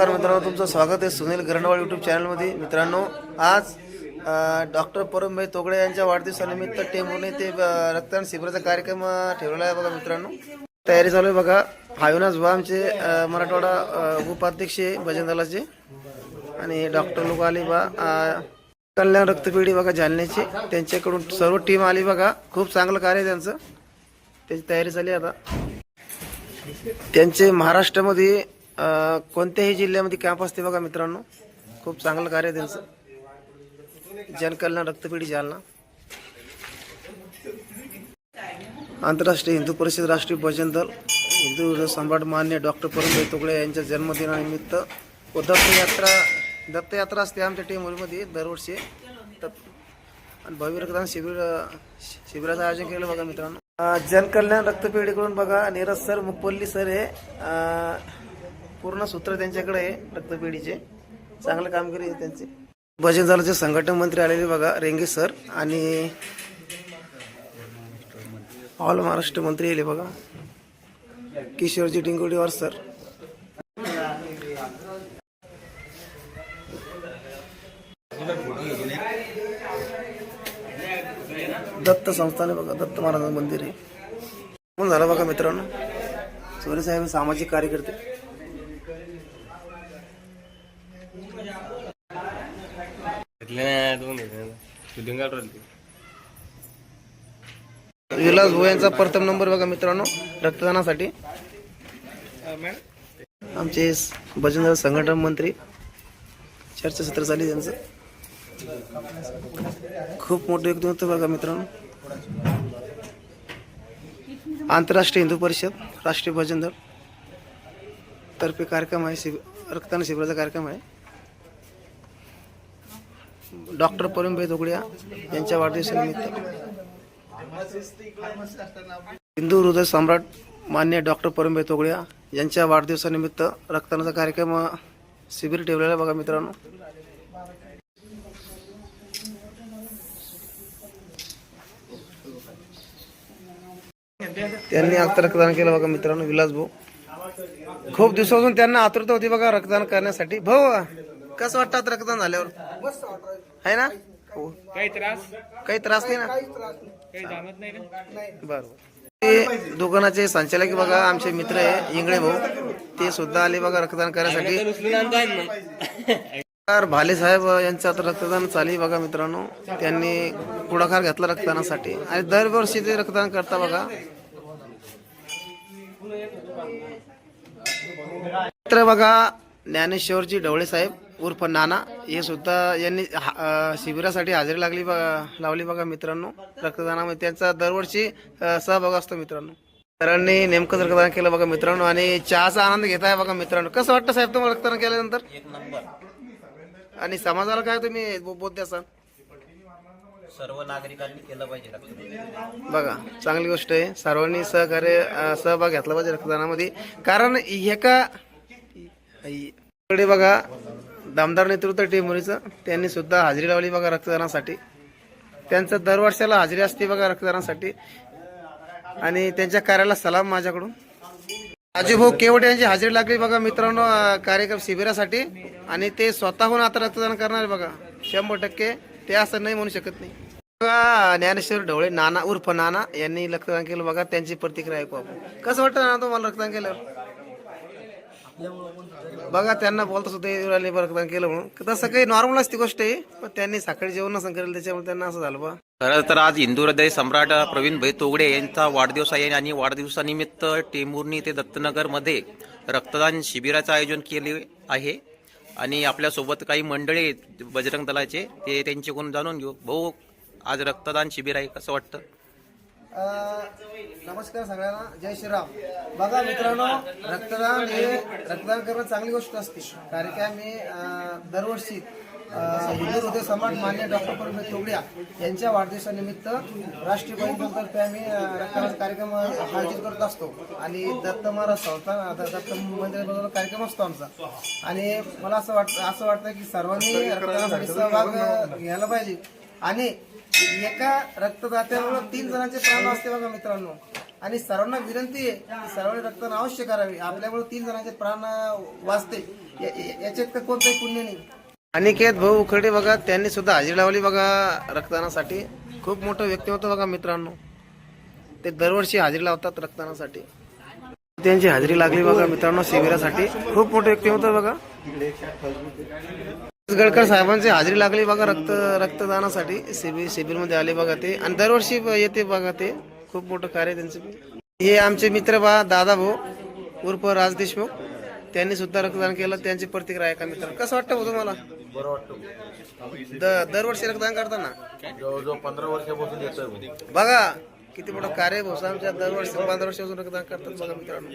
नमस्कार मित्रांनो तुमचं स्वागत आहे सुनील गरणवाड यूट्यूब चॅनलमध्ये मित्रांनो आज डॉक्टर परमभाई तोगडे यांच्या वाढदिवसानिमित्त टेंबूने ते रक्तदान शिबिराचा कार्यक्रम ठेवलेला आहे बघा मित्रांनो. तयारी चालू आहे बघा. हायुनाज भाऊ आमचे मराठवाडा उपाध्यक्ष आहे भजन दलाचे आणि डॉक्टर लोक आले बा कल्याण रक्तपेढी बघा जालन्याची. त्यांच्याकडून सर्व टीम आली बघा. खूप चांगलं कार्य आहे त्यांचं. त्याची तयारी झाली आता. त्यांचे महाराष्ट्रामध्ये कोणत्याही जिल्ह्यामध्ये कॅम्प असते बघा मित्रांनो. खूप चांगलं कार्य त्यांचं. जनकल्याण रक्तपेढी जालना. आंतरराष्ट्रीय हिंदू परिषद राष्ट्रीय भजन दल हिंदू सम्राट मान्य डॉक्टर परमभाई तुकडे यांच्या जन्मदिनानिमित्त व दत्तयात्रा दत्तयात्रा असते आमच्या टीममध्ये दरवर्षी. आणि भव्य रक्तदान शिबिर शि- शिबिराचं आयोजन केलं बघा मित्रांनो. जनकल्याण रक्तपेढीकडून बघा नीरज सर मुक्पल्ली सर हे पूर्ण सूत्र त्यांच्याकडे आहे रक्तपेढीचे चांगलं कामगिरी आहे त्यांचे. भजन दलाचे संघटन मंत्री आलेले बघा रेंगे सर आणि ऑल महाराष्ट्र मंत्री आले बघा. किशोरजी डिंगोडीवार सर. दत्त संस्थान बघा दत्त महाराज मंदिर आहे. पण झालं बघा मित्रांनो? चोरे साहेब सामाजिक कार्यकर्ते. विलास भाऊ यांचा प्रथम नंबर बघा मित्रांनो रक्तदानासाठी. आमचे भजन संघटन मंत्री चर्चासत्र झाली त्यांचं. खूप मोठं व्यक्तिमत्व बघा मित्रांनो. आंतरराष्ट्रीय हिंदू परिषद राष्ट्रीय भजन दल. तर्फे कार्यक्रम आहे शिबिर रक्तदान शिबिराचा कार्यक्रम आहे. डॉक्टर परमभाई दोगडिया यांच्या वाढदिवसानिमित्त हिंदू हृदय सम्राट मान्य डॉक्टर परमभाई तोगडिया यांच्या वाढदिवसानिमित्त रक्तदानाचा कार्यक्रम शिबिर ठेवलेला बघा मित्रांनो. त्यांनी आता रक्तदान केलं बघा मित्रांनो विलास भाऊ. खूप दिवसापासून त्यांना आतुरता होती बघा रक्तदान करण्यासाठी. भाऊ कसं वाटतं आता रक्तदान झाल्यावर? आहे. ना? हो. काही त्रास? काही त्रास नाही ना? काही जाणवत नाही ना बरोबर. ते दुकानाचे संचालक बघा आमचे मित्र आहे इंगळे भाऊ. ते सुद्धा आले बघा रक्तदान करण्यासाठी. तर भाले साहेब यांचं आता रक्तदान चालू आहे बघा मित्रांनो. त्यांनी पुढाकार घेतला रक्तदानासाठी. आणि दरवर्षी ते रक्तदान करता बघा. मित्र बघा ज्ञानेश्वरजी ढवळे साहेब. उर्फ नाना हे सुद्धा यांनी शिबिरासाठी हजेरी लागली बघा लावली बघा मित्रांनो. रक्तदानामध्ये त्यांचा दरवर्षी सहभाग असतो मित्रांनो. सरांनी नेमकं रक्तदान केलं बघा मित्रांनो आणि चहाचा आनंद घेताय बघा मित्रांनो. कसं वाटतं साहेब तुम्हाला रक्तदान केल्यानंतर? आणि समाजाला काय तुम्ही बो- बोध द्याल सर्व नागरिकांनी केलं पाहिजे बघा चांगली गोष्ट आहे. सर्वांनी सहकार्य सहभाग घेतला पाहिजे रक्तदानामध्ये. कारण एका बघा दामदार नेतृत्व टेमुरीचं त्यांनी सुद्धा हजेरी लावली बघा रक्तदानासाठी. त्यांचं दरवर्षाला हजेरी असते बघा रक्तदानासाठी. आणि त्यांच्या कार्याला सलाम माझ्याकडून. राजूभाऊ केवट यांची हजेरी लागली बघा मित्रांनो कार्यक्रम शिबिरासाठी. आणि ते स्वतःहून आता रक्तदान करणार आहे बघा. शंभर टक्के ते असं नाही म्हणू शकत नाही. बघा ज्ञानेश्वर ढवळे नाना उर्फ नाना यांनी रक्तदान केलं बघा. त्यांची प्रतिक्रिया ऐकू आपण. कसं वाटतं नाना तुम्हाला रक्तदान केल्यावर? बघा त्यांना बोलता सुद्धा येऊ राहिले बरं केलं म्हणून. तसं काही नॉर्मल असती गोष्ट आहे पण त्यांनी सकाळी जेवण नसं करेल त्याच्यामुळे त्यांना असं झालं बा. खरं तर आज हिंदू हृदय सम्राट प्रवीण भाई तोगडे यांचा वाढदिवस आहे आणि वाढदिवसानिमित्त टेंभुर्णी ते दत्तनगरमध्ये रक्तदान शिबिराचं आयोजन केले आहे. आणि आपल्यासोबत काही मंडळी बजरंग दलाचे ते त्यांच्याकडून जाणून घेऊ. भाऊ आज रक्तदान शिबिर आहे कसं वाटतं? नमस्कार सगळ्यांना. जय श्रीराम. बघा मित्रांनो रक्तदान हे रक्तदान करणं चांगली गोष्ट असते. कारण की आम्ही दरवर्षी हिंदू हृदय समाज मान्य डॉक्टर परमेश तोगड्या यांच्या वाढदिवसानिमित्त राष्ट्रीय बहिणीतर्फे आम्ही रक्तदान कार्यक्रम आयोजित करत असतो. आणि दत्त महाराज संस्थान दत्त मंदिराबद्दल कार्यक्रम असतो आमचा. आणि मला असं वाटतं असं वाटतं की सर्वांनी रक्तदानासाठी सहभाग घ्यायला पाहिजे. आणि एका रक्तदात्यामुळे तीन जणांचे प्राण असते बघा मित्रांनो. आणि सर्वांना विनंती आहे की सर्वांनी रक्तदान अवश्य करावे. आपल्यामुळे तीन जणांचे प्राण वाचते. याच्यात तर कोणतंही पुण्य नाही. अनिकेत भाऊ उखर्डे बघा त्यांनी सुद्धा हजेरी लावली बघा रक्तदानासाठी. खूप मोठं व्यक्तिमत्व बघा मित्रांनो. ते दरवर्षी हजेरी लावतात रक्तदानासाठी. त्यांची हजेरी लागली बघा मित्रांनो शिबिरासाठी. खूप मोठं व्यक्तिमत्व बघा. गडकर साहेबांची हजेरी लागली बघा रक्त रक्तदानासाठी. शिबिर शिबिरमध्ये आले बघा ते. आणि दरवर्षी येते बघा ते. खूप मोठं कार्य त्यांचं. हे आमचे मित्र बा दादा भाऊ उर्फ राज देशमुख. त्यांनी सुद्धा रक्तदान केलं. त्यांची प्रतिक्रिया आहे का मित्र कसं वाटतं भाऊ तुम्हाला? बरं वाटतं द- दरवर्षी रक्तदान करताना? जवळजवळ पंधरा वर्षापासून बघा किती मोठं कार्य भाऊ आमच्या दरवर्षी पंधरा वर्षापासून रक्तदान करतात बघा मित्रांनो.